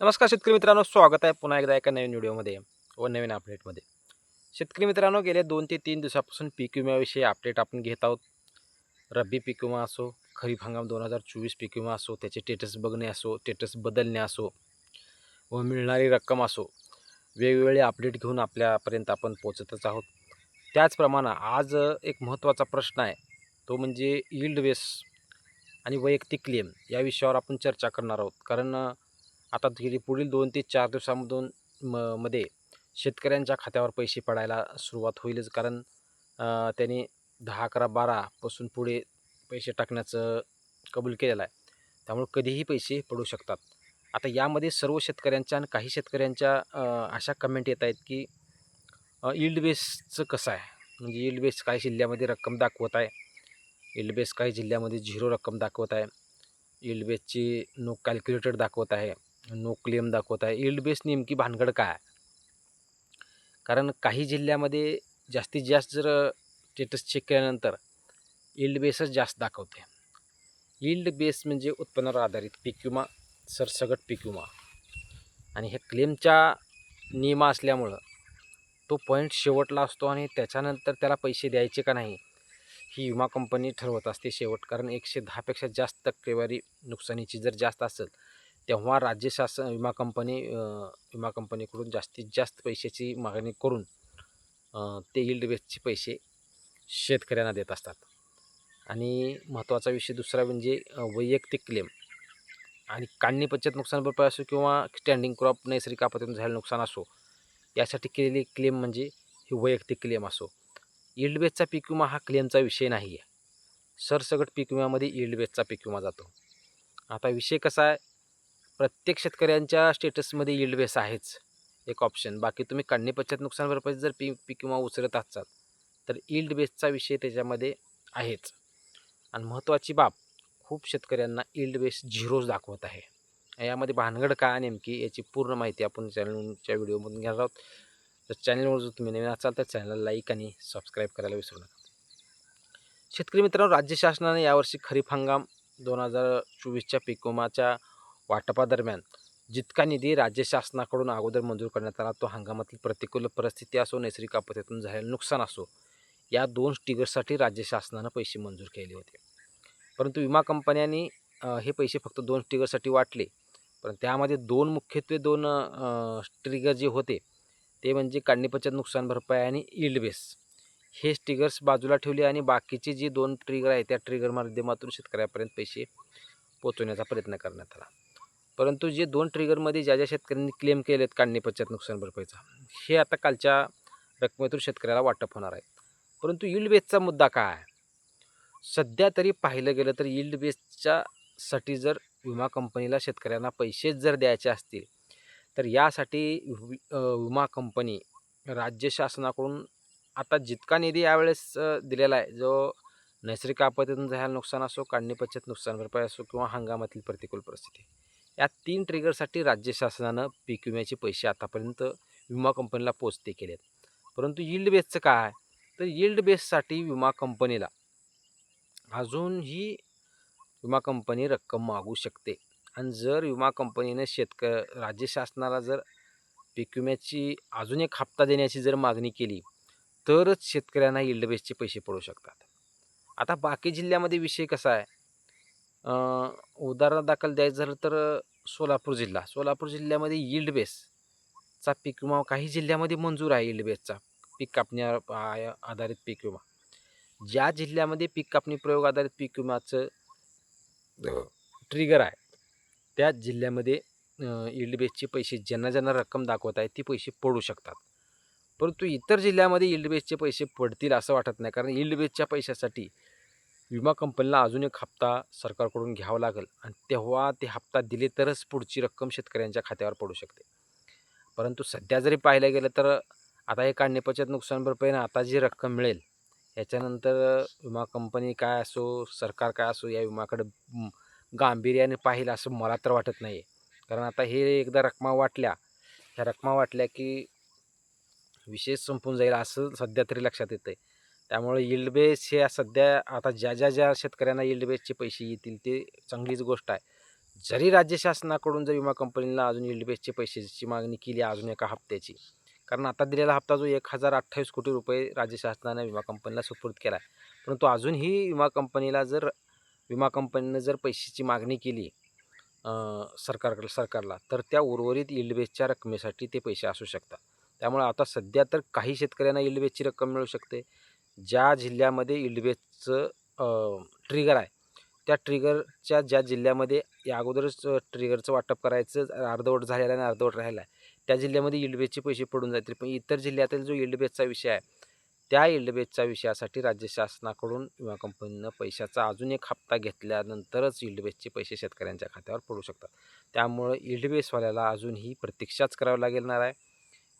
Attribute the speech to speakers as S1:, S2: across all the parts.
S1: नमस्कार शेतकरी मित्रांनो स्वागत आहे पुन्हा एकदा एका नवीन व्हिडिओमध्ये व नवीन अपडेटमध्ये शेतकरी मित्रांनो गेले दोन ते तीन दिवसापासून पीक विम्याविषयी अपडेट आपण घेत आहोत. रब्बी पीक विमा असो खरीप हंगाम दोन हजार चोवीस पीक विमा असो त्याचे स्टेटस बघणे असो स्टेटस बदलणे असो व मिळणारी रक्कम असो वेगवेगळे अपडेट घेऊन आपल्यापर्यंत आपण पोचतच आहोत. त्याचप्रमाणे आज एक महत्त्वाचा प्रश्न आहे तो म्हणजे यील्ड वेस आणि वैयक्तिक क्लेम या विषयावर आपण चर्चा करणार आहोत. कारण आता गेली पुढील दोन ते चार दिवसामधून म मध्ये शेतकऱ्यांच्या खात्यावर पैसे पडायला सुरुवात होईलच. कारण त्यांनी दहा अकरा बारापासून पुढे पैसे टाकण्याचं कबूल केलेलं आहे. त्यामुळे कधीही पैसे पडू शकतात. आता यामध्ये सर्व शेतकऱ्यांच्या आणि काही शेतकऱ्यांच्या अशा कमेंट येत आहेत की यील्ड बेसचं कसं आहे? म्हणजे यील्ड बेस काही जिल्ह्यामध्ये रक्कम दाखवत आहे. इल्ड बेस काही जिल्ह्यामध्ये झिरो रक्कम दाखवत आहे. इल्ड बेसची नो कॅल्क्युलेटेड दाखवत आहे. नो क्लेम दाखवत आहे इल्ड बेस नेमकी भानगड काय? कारण काही जिल्ह्यामध्ये जास्तीत जास्त जर स्टेटस चेक केल्यानंतर इल्ड बेसच जास्त दाखवते. यील्ड बेस म्हणजे उत्पन्नावर आधारित पीक विमा सरसगट पीक विमा. आणि हे क्लेमच्या नियमा असल्यामुळं तो पॉईंट शेवटला असतो आणि त्याच्यानंतर त्याला पैसे द्यायचे का नाही ही विमा कंपनी ठरवत असते शेवट. कारण एकशे दहापेक्षा जास्त टक्केवारी नुकसानीची जर जास्त असेल तेव्हा राज्य शासन विमा कंपनी विमा कंपनीकडून जास्तीत जास्त पैशाची मागणी करून ते यील्ड बेसचे पैसे शेतकऱ्यांना देत असतात. आणि महत्त्वाचा विषय दुसरा म्हणजे वैयक्तिक क्लेम. आणि काढणी पश्चात नुकसान भरपाई असो किंवा स्टँडिंग क्रॉप नैसर्गिक आपत्तीतून झालेलं नुकसान असो यासाठी केलेली क्लेम म्हणजे ही वैयक्तिक क्लेम असो. इल्ड बेसचा पीक विमा हा क्लेमचा विषय नाही आहे सरसगट पीक विम्यामध्ये इल्ड बेसचा पीक विमा जातो. आता विषय कसा आहे? प्रत्येक शेतकऱ्यांच्या स्टेटसमध्ये यील्ड बेस आहेच. एक ऑप्शन बाकी तुम्ही काढणी पश्चात नुकसान भरपाई जर पीक पीक किंवा उचलत असाल तर यील्ड बेसचा विषय त्याच्यामध्ये आहेच. आणि महत्त्वाची बाब खूप शेतकऱ्यांना यील्ड बेस झिरोज दाखवत आहे. यामध्ये भानगड का नेमकी याची पूर्ण माहिती आपण चॅनलच्या व्हिडिओमधून घेणार आहोत. तर चॅनलवर जर तुम्ही नवीन असाल तर चॅनलला लाईक आणि सबस्क्राईब करायला विसरू नका. शेतकरी मित्रांनो राज्य शासनाने यावर्षी खरीप हंगाम दोन हजार चोवीसच्या पीक विमाच्या वाटपादरम्यान जितका निधी राज्य शासनाकडून अगोदर मंजूर करण्यात आला तो हंगामातील प्रतिकूल परिस्थिती असो नैसर्गिक आपत्तीतून झालेलं नुकसान असो या दोन स्टिगर्ससाठी राज्य शासनानं पैसे मंजूर केले होते. परंतु विमा कंपन्यांनी हे पैसे फक्त दोन स्टिगरसाठी वाटले. पण त्यामध्ये दोन मुख्यत्वे दोन स्ट्रिगर जे होते ते म्हणजे काढणीपश्चात नुकसान भरपाई आणि इल्ड बेस. हे स्टिगर्स बाजूला ठेवले आणि बाकीचे जे दोन ट्रिगर आहेत त्या ट्रिगर माध्यमातून शेतकऱ्यापर्यंत पैसे पोचवण्याचा प्रयत्न करण्यात आला. परंतु जे दोन ट्रिगरमध्ये ज्या ज्या शेतकऱ्यांनी क्लेम केलेत काढणी पश्चात नुकसान भरपाईचा हे आता कालच्या रकमेतून शेतकऱ्याला वाटप होणार आहे. परंतु यील्ड बेसचा मुद्दा काय आहे? सध्या तरी पाहिलं गेलं तर यील्ड बेसच्या साठी जर विमा कंपनीला शेतकऱ्यांना पैसेच जर द्यायचे असतील तर यासाठी विमा कंपनी राज्य शासनाकडून आता जितका निधी यावेळेस दिलेला आहे जो नैसर्गिक आपत्तीतून झाला नुकसान असो काढणी पश्चात नुकसान भरपाई असो किंवा हंगामातील प्रतिकूल परिस्थिती या तीन ट्रिगरसाठी राज्य शासनानं पीक विम्याचे पैसे आतापर्यंत विमा कंपनीला पोचते आहेत परंतु यील्ड बेसचं काय तर यील्ड बेससाठी विमा कंपनीला अजूनही विमा कंपनी रक्कम मागू शकते. आणि जर विमा कंपनीने शेतक राज्य शासनाला जर पीक विम्याची अजून एक हप्ता देण्याची जर मागणी केली तरच शेतकऱ्यांना यील्ड बेसचे पैसे पडू शकतात. आता बाकी जिल्ह्यामध्ये विषय कसा आहे? उदाहरणादाखल द्यायचं झालं तर सोलापूर जिल्हा. सोलापूर जिल्ह्यामध्ये यील्ड बेसचा पीक विमा काही जिल्ह्यामध्ये मंजूर आहे यील्ड बेसचा. पीक कापणी आधारित पीक विमा. ज्या जिल्ह्यामध्ये पीक कापणी प्रयोग आधारित पीक विमाचं ट्रिगर आहे त्या जिल्ह्यामध्ये यील्ड बेसचे पैसे ज्यांना ज्यांना रक्कम दाखवत आहे ती पैसे पडू शकतात. परंतु इतर जिल्ह्यामध्ये यील्ड बेसचे पैसे पडतील असं वाटत नाही कारण यील्ड बेसच्या पैशासाठी विमा कंपनीला अजून एक हप्ता सरकारकडून घ्यावा लागेल आणि तेव्हा ते हप्ता दिले तरच पुढची रक्कम शेतकऱ्यांच्या खात्यावर पडू शकते. परंतु सध्या जरी पाहायला गेलं तर आता हे काढणे पश्चात नुकसान भरपाईनं आता जी रक्कम मिळेल याच्यानंतर विमा कंपनी काय असो सरकार काय असो या विमाकडे गांभीर्याने पाहिलं असं मला तर वाटत नाही कारण आता हे एकदा रकमा वाटल्या ह्या रकमा वाटल्या की विशेष संपून जाईल असं सध्या तरी लक्षात येतं आहे त्यामुळे यील्ड बेस हे सध्या आता ज्या ज्या ज्या शेतकऱ्यांना यील्ड बेसचे पैसे येतील ते चांगलीच गोष्ट आहे. जरी राज्य शासनाकडून जर विमा कंपनीला अजून यील्ड बेसचे पैशाची मागणी केली अजून एका हप्त्याची कारण आता दिलेला हप्ता जो एक हजार अठ्ठावीस कोटी रुपये राज्य शासनाने विमा कंपनीला सुपूर्द केला आहे. परंतु अजूनही विमा कंपनीला जर विमा कंपनीनं जर पैशाची मागणी केली अं, सरकारकडे सरकारला तर त्या उर्वरित यील्ड बेसच्या रकमेसाठी ते पैसे असू शकतात. त्यामुळे आता सध्या तर काही शेतकऱ्यांना यील्ड बेसची रक्कम मिळू शकते. ज्या जिल्ह्यामध्ये यील्ड ट्रिगर आहे त्या ट्रिगरच्या ज्या जिल्ह्यामध्ये या अगोदरच ट्रिगरचं वाटप करायचं अर्धवट झालेलं आणि अर्धवट राहिलं आहे त्या जिल्ह्यामध्ये यील्ड पैसे पडून जातील. पण इतर जिल्ह्यातील जो यील्ड विषय आहे त्या यील्ड विषयासाठी राज्य शासनाकडून विमा कंपनीनं पैशाचा अजून एक हप्ता घेतल्यानंतरच यील्ड पैसे शेतकऱ्यांच्या खात्यावर पडू शकतात. त्यामुळं इल्डबेसवाल्याला अजूनही प्रतीक्षाच करावी लागणार आहे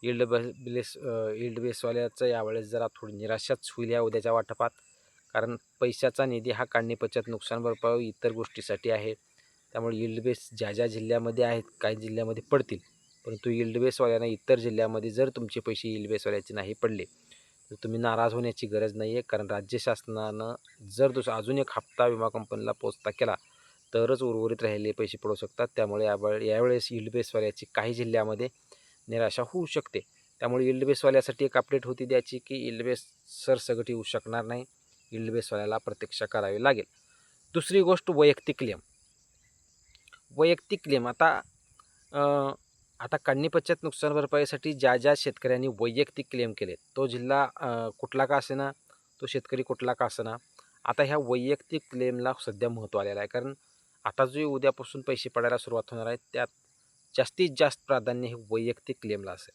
S1: इल्ड बेस इल्ड बेसवाल्याचं यावेळेस जरा थोडी निराशाच होईल या उद्याच्या वाटपात. कारण पैशाचा निधी हा काढणी बचत नुकसान भरपाई इतर गोष्टीसाठी आहे. त्यामुळे यील्ड बेस ज्या ज्या जिल्ह्यामध्ये आहेत काही जिल्ह्यामध्ये पडतील. परंतु इल्ड बेसवाल्यांना इतर जिल्ह्यामध्ये जर तुमचे पैसे इल्ड बेसवाल्याचे नाही पडले तर तुम्ही नाराज होण्याची गरज नाही आहे कारण राज्य शासनानं जर दुसरा अजून एक हप्ता विमा कंपनीला पोचता केला तरच उर्वरित राहिलेले पैसे पडू शकतात. त्यामुळे यावेळे यावेळेस इल्ड बेसवाल्याची काही जिल्ह्यामध्ये निराशा होऊ शकते. त्यामुळे यील्ड बेसवाल्यासाठी एक अपडेट होती द्यायची की यील्ड बेस सरसगट येऊ शकणार नाही. यील्ड बेसवाल्याला प्रतीक्षा करावी लागेल. दुसरी गोष्ट वैयक्तिक क्लेम वैयक्तिक क्लेम आता आता काढणी पश्चात नुकसान भरपाईसाठी ज्या ज्या शेतकऱ्यांनी वैयक्तिक क्लेम केले तो जिल्हा कुठला का असेना तो शेतकरी कुठला का असेना आता ह्या वैयक्तिक क्लेमला सध्या महत्त्व आलेलं आहे. कारण आता जो उद्यापासून पैसे पडायला सुरुवात होणार आहे त्यात जास्तीत जास्त प्राधान्य हे वैयक्तिक क्लेमला असेल.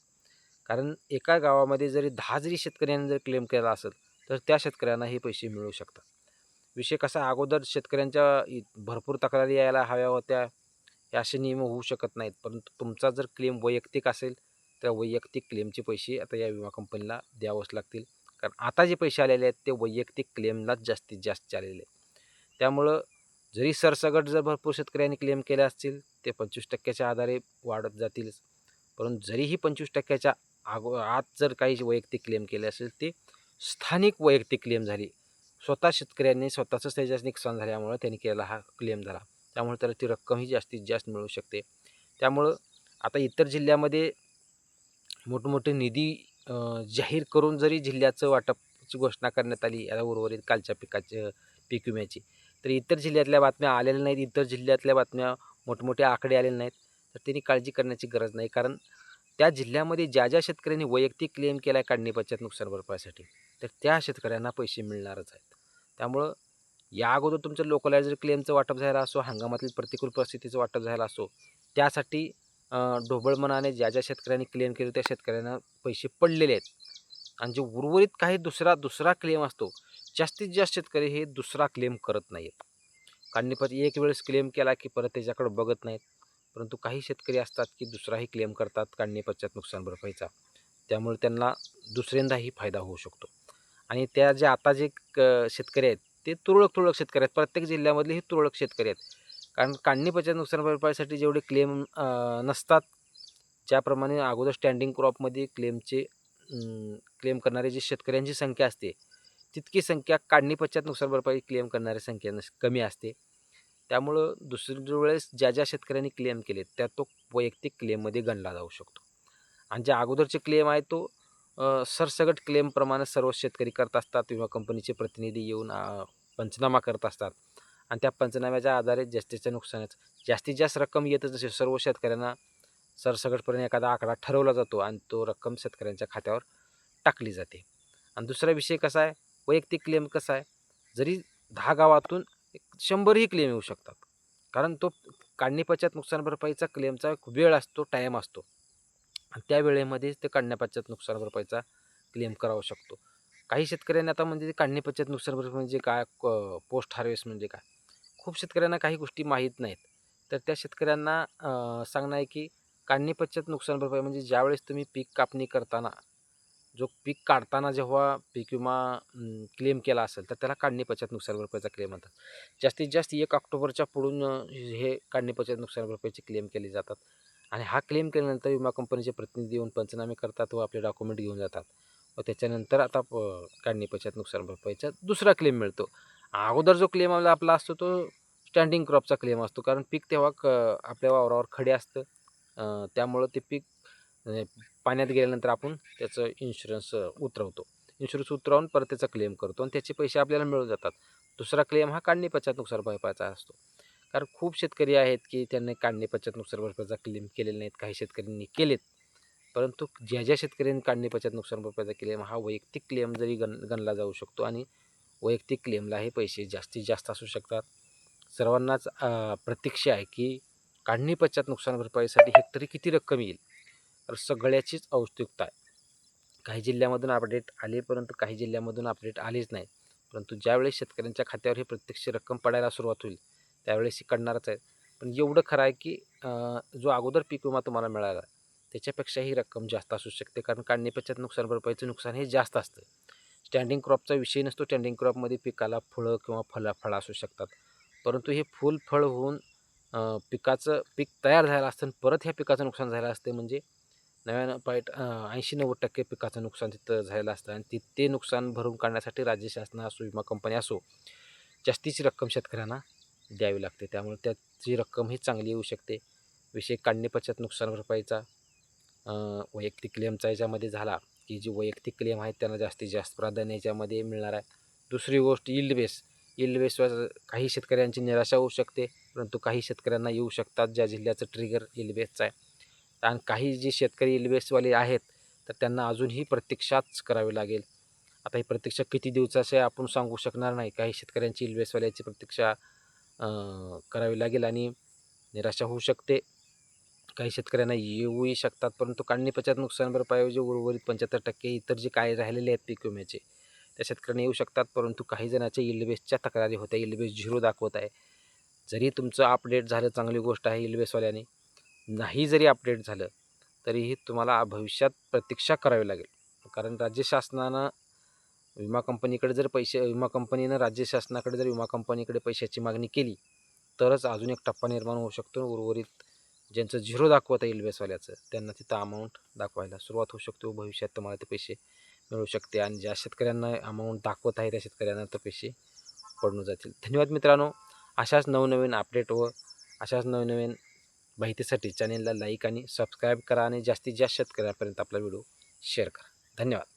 S1: कारण एका गावामध्ये जरी दहा जरी शेतकऱ्यांनी जर क्लेम केला असेल तर त्या शेतकऱ्यांना हे पैसे मिळू शकतात. विषय कसा अगोदर शेतकऱ्यांच्या भरपूर तक्रारी यायला हव्या होत्या. हे असे नियम होऊ शकत नाहीत. परंतु तुमचा जर क्लेम वैयक्तिक असेल तर वैयक्तिक क्लेमचे पैसे आता या विमा कंपनीला द्यावंच लागतील. कारण आता जे पैसे आलेले आहेत ते वैयक्तिक क्लेमलाच जास्तीत जास्त आलेले आहेत. त्यामुळं जरी सरसगट जर भरपूर शेतकऱ्यांनी क्लेम केले असतील ते पंचवीस टक्क्याच्या आधारे वाढत जातीलच परंतु जरीही पंचवीस टक्क्याच्या आगो आत जर काही वैयक्तिक क्लेम केले असेल ते स्थानिक वैयक्तिक क्लेम झाली. स्वतः शेतकऱ्यांनी स्वतःचंच त्याच्यात नुकसान झाल्यामुळं त्यांनी केलेला हा क्लेम झाला. त्यामुळे त्याला ती रक्कमही जास्तीत जास्त मिळू शकते. त्यामुळं आता इतर जिल्ह्यामध्ये मोठमोठे निधी जाहीर करून जरी जिल्ह्याचं वाटपची घोषणा करण्यात आली या उर्वरित कालच्या पिकाच्या पीक विम्याची तर इतर जिल्ह्यातल्या बातम्या आलेल्या नाहीत. इतर जिल्ह्यातल्या बातम्या मोठमोठे आकडे आलेले नाहीत तर त्यांनी काळजी करण्याची गरज नाही. कारण त्या जिल्ह्यामध्ये ज्या ज्या शेतकऱ्यांनी वैयक्तिक क्लेम केला आहे काढणी पश्चात नुकसान भरपाईसाठी तर त्या शेतकऱ्यांना पैसे मिळणारच आहेत. त्यामुळं या अगोदर तुमचं लोकलायझर क्लेमचं वाटप झालं असो हंगामातील प्रतिकूल परिस्थितीचं वाटप झालं असो त्यासाठी ढोबळमनाने ज्या ज्या शेतकऱ्यांनी क्लेम केले त्या शेतकऱ्यांना पैसे पडलेले आहेत. आणि जे उर्वरित काही दुसरा दुसरा क्लेम असतो जास्तीत जास्त शेतकरी हे दुसरा क्लेम करत नाहीत. काढणीपत एक वेळेस क्लेम केला की परत त्याच्याकडे बघत नाहीत. परंतु काही शेतकरी असतात की दुसराही क्लेम करतात काढणीपश्चात नुकसान भरपाईचा. त्यामुळे त्यांना दुसऱ्यांदाही फायदा होऊ शकतो. आणि त्या जे आता जे क- शेतकरी आहेत ते तुरळक तुरळक शेतकरी आहेत. प्रत्येक जिल्ह्यामधले हे तुरळक शेतकरी आहेत. कारण काढणीपश्चात नुकसान भरपाईसाठी जेवढे क्लेम नसतात ज्याप्रमाणे अगोदर स्टँडिंग क्रॉपमध्ये क्लेमचे क्लेम करणारे जे शेतकऱ्यांची संख्या असते तितकी संख्या काढणी पश्चात नुकसान भरपाई क्लेम करणाऱ्या संख्या नस कमी असते. त्यामुळं दुसरी वेळेस ज्या ज्या शेतकऱ्यांनी क्लेम केले त्या तो वैयक्तिक क्लेममध्ये गणला जाऊ शकतो. आणि जे अगोदरचे क्लेम आहे तो सरसगट क्लेमप्रमाणे सर्व शेतकरी करत असतात विमा कंपनीचे प्रतिनिधी येऊन पंचनामा करत असतात. आणि त्या पंचनाम्याच्या आधारे जास्तीच्या नुकसानाचं जास्तीत जास्त रक्कम येतच असे सर्व शेतकऱ्यांना सरसगटपर्यंत एखादा आकडा ठरवला जातो आणि तो रक्कम शेतकऱ्यांच्या खात्यावर टाकली जाते. आणि दुसरा विषय कसा आहे? वैयक्तिक क्लेम कसा आहे? जरी दहा गावातून एक शंभरही क्लेम येऊ शकतात. कारण तो काढणीपश्चात नुकसान भरपाईचा क्लेमचा एक वेळ असतो टाईम असतो. आणि त्या वेळेमध्येच ते काढण्यापश्चात नुकसान भरपाईचा क्लेम करावू शकतो. काही शेतकऱ्यांनी आता म्हणजे काढणीपश्चात नुकसान भरपाई म्हणजे काय? पोस्ट हार्वेस्ट म्हणजे काय? खूप शेतकऱ्यांना काही गोष्टी माहीत नाहीत. तर त्या शेतकऱ्यांना सांगणं आहे की काढणीपश्चात नुकसान भरपाई म्हणजे ज्यावेळेस तुम्ही पीक कापणी करताना जो पीक काढताना जेव्हा पीक विमा क्लेम केला असेल तर त्याला काढणी पश्चात नुकसान भरपाईचा क्लेम म्हणतात. जास्तीत जास्त एक ऑक्टोबरच्या पुढून हे काढणी पश्चात नुकसान भरपाईचे क्लेम केले जातात. आणि हा क्लेम केल्यानंतर विमा कंपनीचे प्रतिनिधी येऊन पंचनामे करतात व आपले डॉक्युमेंट घेऊन जातात. व त्याच्यानंतर आता प- काढणी पश्चात नुकसान भरपाईचा दुसरा क्लेम मिळतो. अगोदर जो क्लेम आपला आपला असतो तो स्टँडिंग क्रॉपचा क्लेम असतो. कारण पीक तेव्हा क आपल्या वावरावर खडे असतं. त्यामुळं ते पीक पाण्यात गेल्यानंतर आपण त्याचं इन्शुरन्स उतरवतो. इन्शुरन्स उतरवून परत त्याचा क्लेम करतो आणि त्याचे पैसे आपल्याला मिळून जातात. दुसरा क्लेम हा काढणी पश्चात नुकसान भरपाईचा असतो. कारण खूप शेतकरी आहेत की त्यांनी काढणी पश्चात नुकसान भरपाईचा क्लेम केलेले नाहीत काही शेतकऱ्यांनी केलेत. परंतु ज्या ज्या शेतकऱ्यांनी काढणी पश्चात नुकसान भरपाईचा क्लेम हा वैयक्तिक क्लेम जरी गण गणला जाऊ शकतो आणि वैयक्तिक क्लेमला हे पैसे जास्तीत जास्त असू शकतात. सर्वांनाच प्रतीक्षा आहे की काढणी पश्चात नुकसान भरपाईसाठी हेक्टरी किती रक्कम येईल? तर सगळ्याचीच औत्सुकता आहे. काही जिल्ह्यामधून अपडेट आले परंतु काही जिल्ह्यामधून अपडेट आलेच नाही. परंतु ज्यावेळेस शेतकऱ्यांच्या खात्यावर ही प्रत्यक्ष रक्कम पडायला सुरुवात होईल त्यावेळेस ही कळणारच आहे. पण एवढं खरं आहे की जो अगोदर पीक विमा तुम्हाला मिळाला त्याच्यापेक्षा ही रक्कम जास्त असू शकते. कारण काढणीपेक्षात पश्चात नुकसान भरपाईचं नुकसान हे जास्त असतं. स्टँडिंग क्रॉपचा विषय नसतो. स्टँडिंग क्रॉपमध्ये पिकाला फळं किंवा फळा फळं असू शकतात. परंतु हे फुल फळ होऊन पिकाचं पीक तयार झालं असतं परत ह्या पिकाचं नुकसान झालं असते. म्हणजे नव्याण्णव पॉईंट ऐंशी नव्वद टक्के पिकाचं नुकसान तिथं झालेलं असतं आणि ति ते नुकसान भरून काढण्यासाठी राज्य शासन असो विमा कंपनी असो जास्तीची रक्कम शेतकऱ्यांना द्यावी लागते. त्यामुळे त्याची रक्कम ही चांगली येऊ शकते. विषय काढणी पश्चात नुकसान भरपाईचा वैयक्तिक क्लेमचा याच्यामध्ये झाला की जी वैयक्तिक क्लेम आहेत त्यांना जास्तीत जास्त प्राधान्य याच्यामध्ये मिळणार आहे. दुसरी गोष्ट इल्ड बेस इल्ड बेसवर काही शेतकऱ्यांची निराशा होऊ शकते परंतु काही शेतकऱ्यांना येऊ शकतात ज्या जिल्ह्याचं ट्रिगर इल्ड बेसचं आहे. आणि काही जे शेतकरी इल्ड आहेत तर त्यांना अजूनही प्रतीक्षाच करावी लागेल. आता ही प्रतीक्षा किती दिवसाची आहे आपण सांगू शकणार नाही. काही शेतकऱ्यांची इल्ड प्रतीक्षा करावी लागेल आणि निराशा होऊ शकते. काही शेतकऱ्यांना येऊही शकतात परंतु काढणी पश्चात नुकसान भरपाईऐवजी उर्वरित पंच्याहत्तर टक्के इतर जे काय राहिलेले आहेत पीक विम्याचे त्या शेतकऱ्यांना येऊ शकतात परंतु काही जणांच्या इल्डबेसच्या तक्रारी होत्या. इल्डबेस झिरो दाखवत आहे. जरी तुमचं अपडेट झालं चांगली गोष्ट आहे इल्डबेसवाल्याने नाही जरी अपडेट झालं तरीही तुम्हाला भविष्यात प्रतीक्षा करावी लागेल. कारण राज्य शासनानं विमा कंपनीकडे जर पैसे विमा कंपनीनं राज्य शासनाकडे जर विमा कंपनीकडे पैशाची मागणी केली तरच अजून एक टप्पा निर्माण होऊ शकतो. उर्वरित ज्यांचं झिरो दाखवता येईल बेसवाल्याचं त्यांना तिथं अमाऊंट दाखवायला सुरुवात होऊ शकते व भविष्यात तुम्हाला ते पैसे मिळू शकते. आणि ज्या शेतकऱ्यांना अमाऊंट दाखवत आहे त्या शेतकऱ्यांना तर पैसे पडून जातील. धन्यवाद मित्रांनो. अशाच नवनवीन अपडेट व अशाच नवनवीन माहितीसाठी चॅनेलला लाईक आणि सबस्क्राईब करा आणि जास्तीत जास्त शेतकऱ्यांपर्यंत आपला व्हिडिओ शेअर करा. धन्यवाद.